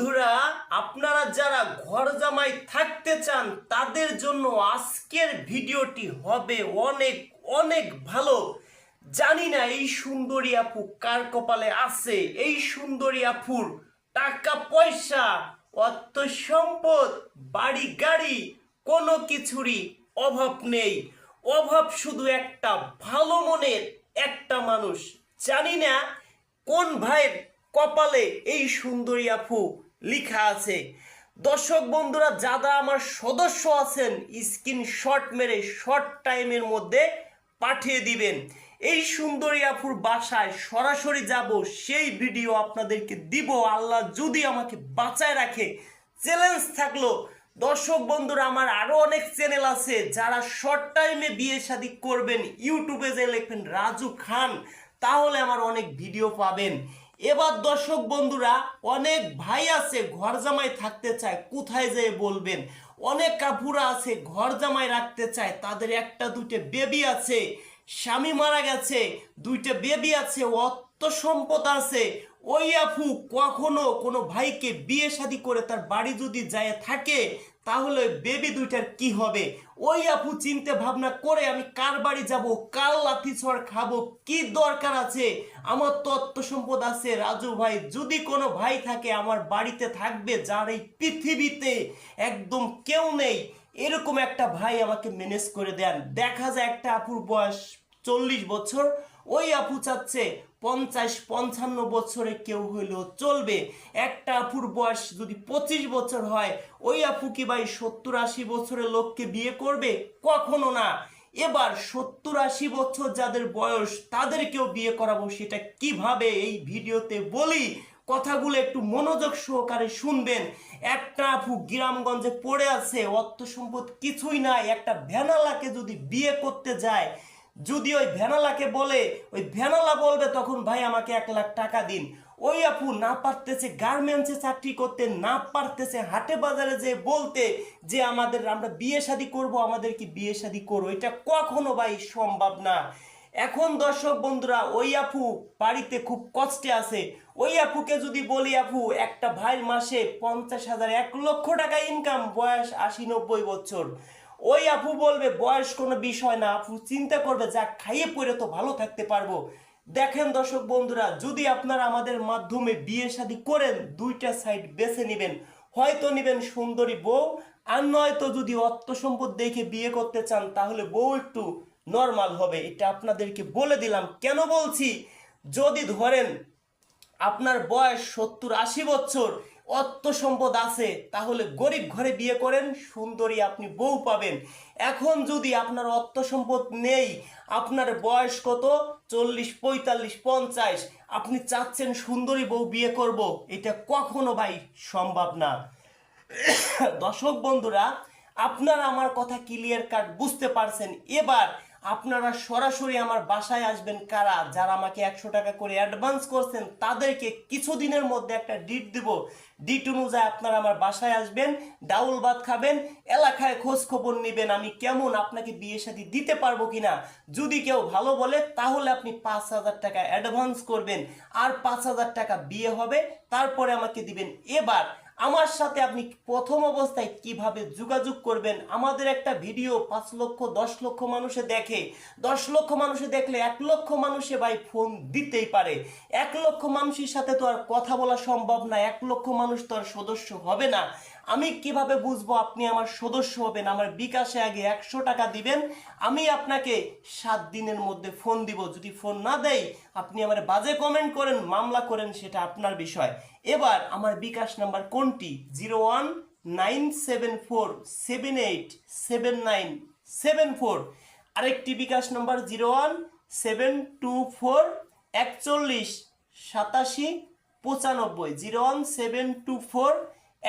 বন্ধুরা, আপনারা যারা ঘর জামাই থাকতে চান, তাদের জন্য আজকের ভিডিওটি হবে অনেক অনেক ভালো। জানি না এই সুন্দরী আপু কার কপালে আছে, এই সুন্দরী আপুর টাকা পয়সা, অর্থ সম্পদ, বাড়ি গাড়ি, কোনো কিছুরই অভাব নেই। অভাব শুধু একটা ভালো মনের একটা মানুষ। জানি না কোন ভাইয়ের কপালে এই সুন্দরী আপু লিখা আছে। দর্শক বন্ধুরা, যারা আমার সদস্য আছেন স্ক্রিনশট মেরে শর্ট টাইমের মধ্যে পাঠিয়ে দিবেন। এই সুন্দরী আপুর বাসায় সরাসরি যাব, সেই ভিডিও আপনাদেরকে দিব। আল্লাহ যদি আমাকে বাঁচায় রাখে চ্যালেঞ্জ থাকল। দর্শক বন্ধুরা, আমার আরও অনেক চ্যানেল আছে, যারা শর্ট টাইমে বিয়ে শাদী করবেন। ইউটিউবে যে লিখবেন, রাজু খান, তাহলে আমার অনেক ভিডিও পাবেন। এবার দর্শক বন্ধুরা, অনেক ভাই আছে ঘর জামাই থাকতে চায়, কোথায় যেয়ে বলবেন? অনেক কাপুরা আছে ঘর জামাই রাখতে চায়, তাদের একটা দুইটা বেবি আছে, স্বামী মারা গেছে, দুইটা বেবি আছে অর্থ সম্পদ আছে। ওই আপু কখনো কোনো ভাইকে বিয়ে শাদি করে তার বাড়ি যদি যায় থাকে, তাহলে বেবি দুইটার কি হবে? ওই আপু চিন্তা ভাবনা করে আমি কার বাড়ি যাব, কার লাথি ছড় খাব, কি দরকার আছে? আমার তত্ত্ব সম্পদ আছে। রাজু ভাই, যদি কোনো ভাই থাকে, আমার বাড়িতে থাকবে, যার এই পৃথিবীতে একদম কেউ নেই। এরকম একটা ভাই আমাকে ম্যানেজ করে দেন। দেখা যায় একটা আপুর বয়স চল্লিশ বছর। ওই আপু চাচ্ছে পঞ্চাশ, পঞ্চান্ন বছরে কেউ হইলেও চলবে। একটা আপুর বয়স যদি পঁচিশ বছর হয়, ওই আপু কি ভাই সত্তর আশি বছরের লোককে বিয়ে করবে? কখনো না। এবার সত্তর আশি বছর যাদের বয়স, তাদেরকেও বিয়ে করাবো সেটা কীভাবে? এই ভিডিওতে বলি। কথাগুলো একটু মনোযোগ সহকারে শুনবেন। একটা আপু গ্রামগঞ্জে পড়ে আছে, অর্থ সম্পদ কিছুই নাই। একটা ভ্যানালাকে যদি বিয়ে করতে যায় যদি ওই ভ্যানালাকে বলে, ওই ভ্যানালা বলবে, তখন ভাই আমাকে এক লাখ টাকা দিন। ওই আপু না পারতেছে গার্মেন্টসে চাকরি করতে, না পারতেছে হাটে বাজারে যে বলতে যে আমাদের, আমরা বিয়ে শাদি করব, আমাদের কি বিয়ে শাদি করব এটা কখনো ভাই সম্ভব না। এখন দর্শক বন্ধুরা, ওই আপু বাড়িতে খুব কষ্টে আছে। ওই আপুকে যদি বলি, আপু, একটা ভাইয়ের মাসে পঞ্চাশ হাজার, এক লক্ষ টাকা ইনকাম বয়স আশি নব্বই বছর। ওই আপু বলবে, বয়স কোনো বিষয় না, আপু চিন্তা করবে, যা খাইয়ে পড়ে তো ভালো থাকতে পারব। দেখেন দর্শক বন্ধুরা, যদি আপনারা আমাদের মাধ্যমে বিয়ে শাদী করেন, দুইটা সাইড বেছে নেবেন। হয়তো নেবেন সুন্দরী বউ, আর নয়তো যদি অর্থ সম্পদ দেখে বিয়ে করতে চান, তাহলে বউ একটু নর্মাল হবে। এটা আপনাদেরকে বলে দিলাম। কেন বলছি? যদি ধরেন আপনার বয়স সত্তর আশি বছর অর্থ সম্পদ আছে, তাহলে গরিব ঘরে বিয়ে করেন, সুন্দরী আপনি বউ পাবেন। এখন যদি আপনার অর্থ সম্পদ নেই, আপনার বয়স কত? চল্লিশ, পঁয়তাল্লিশ, পঞ্চাশ। আপনি চাচ্ছেন সুন্দরী বউ বিয়ে করব, এটা কখনো ভাই সম্ভব না। দর্শক বন্ধুরা, আপনারা আমার কথা ক্লিয়ার কাট বুঝতে পারছেন। এবার আপনারা সরাসরি আমার বাসায় আসবেন কারা? যারা আমাকে একশো টাকা করে অ্যাডভান্স করছেন, তাদেরকে কিছুদিনের মধ্যে একটা ডিট দিব। ডিট অনুযায়ী আপনারা আমার বাসায় আসবেন, ডাউল ভাত খাবেন, এলাকায় খোঁজ খবর নেবেন আমি কেমন, আপনাকে বিয়ে শাদী দিতে পারব কিনা? যদি কেউ ভালো বলে, তাহলে আপনি পাঁচ হাজার টাকা অ্যাডভান্স করবেন। আর পাঁচ হাজার টাকা বিয়ে হবে, তারপরে আমাকে দিবেন। এবার আমার সাথে আপনি প্রথম অবস্থায় কীভাবে যোগাযোগ করবেন? আমাদের একটা ভিডিও পাঁচ লক্ষ, দশ লক্ষ মানুষে দেখে। দশ লক্ষ মানুষে দেখলে এক লক্ষ মানুষে ভাই ফোন দিতেই পারে। এক লক্ষ মানুষের সাথে তো আর কথা বলা সম্ভব না। এক লক্ষ মানুষ তো আর সদস্য হবে না। আমি কীভাবে বুঝব আপনি আমার সদস্য হবেন? আমার বিকাশে আগে একশো টাকা দিবেন। আমি আপনাকে সাত দিনের মধ্যে ফোন দিব। যদি ফোন না দেয় আপনি আমার বাজে কমেন্ট করেন, মামলা করেন, সেটা আপনার বিষয়। এবার আমার বিকাশ নাম্বার কোনটি? Zero one nine seven four seven eight seven nine seven four. আরেকটি bKash number zero one seven two four একচল্লিশ সাতাশি পঁচানব্বই। Zero one seven two four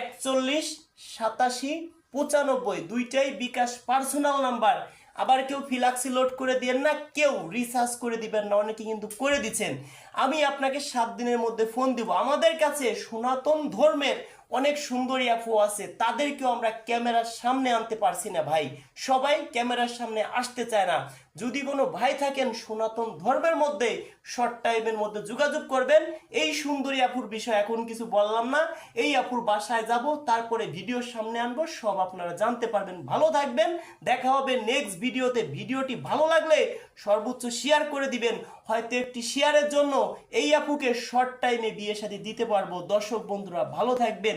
একচল্লিশ সাতাশি পঁচানব্বই। দুইটাই বিকাশ পার্সোনাল নাম্বার। আবার কেউ ফিলাক্সি লোড করে দিবেন না, কেউ রিসার্চ করে দিবেন না, অনেকে কিন্তু করে দিচ্ছেন। আমি আপনাকে সাত দিনের মধ্যে ফোন দিব। আমাদের কাছে সনাতন ধর্মের অনেক সুন্দরী আপু আছে, তাদেরকেও আমরা ক্যামেরার সামনে আনতে পারছি না ভাই। সবাই ক্যামেরার সামনে আসতে চায় না। যদি কোনো ভাই থাকেন সনাতন ধর্মের মধ্যে শর্ট টাইমের মধ্যে যোগাযোগ করবেন। এই সুন্দরী আপুর বিষয় এখন কিছু বললাম না। এই আপুর বাসায় যাব, তারপরে ভিডিওর সামনে আনব, সব আপনারা জানতে পারবেন। ভালো থাকবেন, দেখা হবে নেক্সট ভিডিওতে ভিডিওটি ভালো লাগলে সর্বোচ্চ শেয়ার করে দিবেন। হয়তো একটি শেয়ারের জন্য এই আপুকে শর্ট টাইমে বিয়ে সাথে দিতে পারব। দর্শক বন্ধুরা, ভালো থাকবেন।